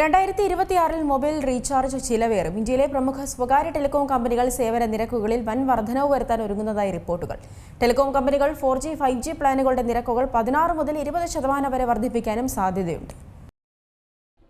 രണ്ടായിരത്തി ഇരുപത്തിയാറിൽ mobile recharge ചിലവേറും. ഇന്ത്യയിലെ പ്രമുഖ സ്വകാര്യ ടെലികോം കമ്പനികൾ സേവന നിരക്കുകളിൽ വൻ വർധനവ് വരുത്താൻ ഒരുങ്ങുന്നതായി റിപ്പോർട്ടുകൾ. ടെലികോം കമ്പനികൾ ഫോർ ജി ഫൈവ് ജി പ്ലാനുകളുടെ നിരക്കുകൾ പതിനാറ് മുതൽ ഇരുപത് ശതമാനം വരെ വർദ്ധിപ്പിക്കാനും സാധ്യതയുണ്ട്.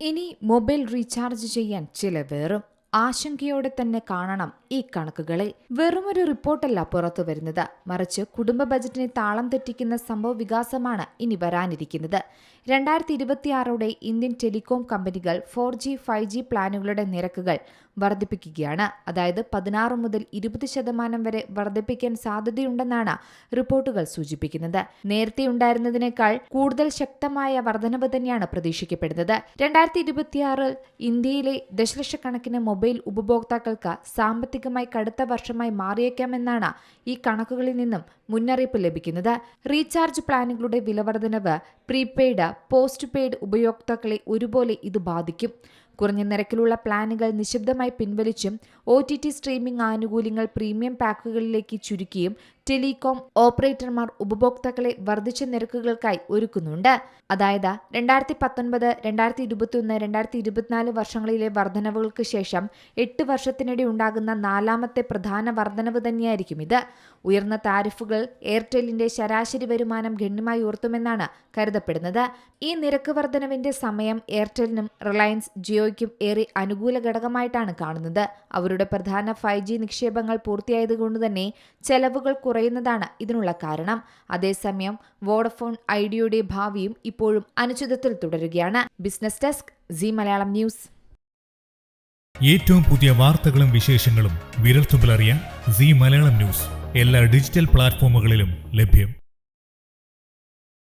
ഇനി മൊബൈൽ റീചാർജ് ചെയ്യാൻ ചിലവേറും. ആശങ്കയോടെ തന്നെ കാണണം ഈ കണക്കുകളെ. വെറുമൊരു റിപ്പോർട്ടല്ല പുറത്തു വരുന്നത്. മറിച്ച് കുടുംബ ബജറ്റിനെ താളം തെറ്റിക്കുന്ന സംഭവ വികാസമാണ് ഇനി വരാനിരിക്കുന്നത്. രണ്ടായിരത്തി ഇരുപത്തിയാറോടെ ഇന്ത്യൻ ടെലികോം കമ്പനികൾ ഫോർ ജി ഫൈവ് ജി പ്ലാനുകളുടെ നിരക്കുകൾ വർദ്ധിപ്പിക്കുകയാണ്. അതായത് പതിനാറ് മുതൽ ഇരുപത് ശതമാനം വരെ വർദ്ധിപ്പിക്കാൻ സാധ്യതയുണ്ടെന്നാണ് റിപ്പോർട്ടുകൾ സൂചിപ്പിക്കുന്നത്. നേരത്തെ ഉണ്ടായിരുന്നതിനേക്കാൾ കൂടുതൽ ശക്തമായ വർധനവ് തന്നെയാണ് പ്രതീക്ഷിക്കപ്പെടുന്നത്. രണ്ടായിരത്തി ഇരുപത്തിയാറിൽ ഇന്ത്യയിലെ ദശലക്ഷക്കണക്കിന് മൊബൈൽ ഉപഭോക്താക്കൾക്ക് സാമ്പത്തികമായി കടുത്ത വർഷമായി മാറിയേക്കാമെന്നാണ് ഈ കണക്കുകളിൽ നിന്നും മുന്നറിയിപ്പ് ലഭിക്കുന്നത്. റീചാർജ് പ്ലാനുകളുടെ വിലവർദ്ധനവ് പ്രീപെയ്ഡ് പോസ്റ്റ് പെയ്ഡ് ഉപയോക്താക്കളെ ഒരുപോലെ ഇത് ബാധിക്കും. കുറഞ്ഞ നിരക്കിലുള്ള പ്ലാനുകൾ നിശബ്ദമായി പിൻവലിച്ചും ഒ ടി ടി സ്ട്രീമിംഗ് ആനുകൂല്യങ്ങൾ പ്രീമിയം പാക്കുകളിലേക്ക് ചുരുക്കിയും ടെലികോം ഓപ്പറേറ്റർമാർ ഉപഭോക്താക്കളെ വർദ്ധിച്ച നിരക്കുകൾക്കായി ഒരുക്കുന്നുണ്ട്. അതായത് രണ്ടായിരത്തി പത്തൊൻപത് രണ്ടായിരത്തി ഇരുപത്തിയൊന്ന് രണ്ടായിരത്തി ഇരുപത്തിനാല് വർഷങ്ങളിലെ വർധനവുകൾക്ക് ശേഷം എട്ട് വർഷത്തിനിടെ ഉണ്ടാകുന്ന നാലാമത്തെ പ്രധാന വർധനവ് തന്നെയായിരിക്കും ഇത്. ഉയർന്ന താരിഫുകൾ എയർടെല്ലിന്റെ ശരാശരി വരുമാനം ഗണ്യമായി ഉയർത്തുമെന്നാണ് കരുതപ്പെടുന്നത്. ഈ നിരക്ക് വർധനവിന്റെ സമയം എയർടെലിനും റിലയൻസ് ജിയോയ്ക്കും ഏറെ അനുകൂല ഘടകമായിട്ടാണ് കാണുന്നത്. അവരുടെ പ്രധാന ഫൈവ് ജി നിക്ഷേപങ്ങൾ പൂർത്തിയായതുകൊണ്ട് തന്നെ ചെലവുകൾ കുറയുന്നതാണ് ഇതിനുള്ള കാരണം. അതേസമയം വോഡഫോൺ ഐഡിയയുടെ ഭാവിയും ഇപ്പോഴും അനുചിതത്തിൽ തുടരുകയാണ്. Business desk C Malayalam news ഏറ്റവും പുതിയ വാർത്തകളും വിശേഷങ്ങളും വിരൽത്തുമ്പിലറിയാൻ സി മലയാളം ന്യൂസ് എല്ലാ ഡിജിറ്റൽ പ്ലാറ്റ്ഫോമുകളിലും ലഭ്യം.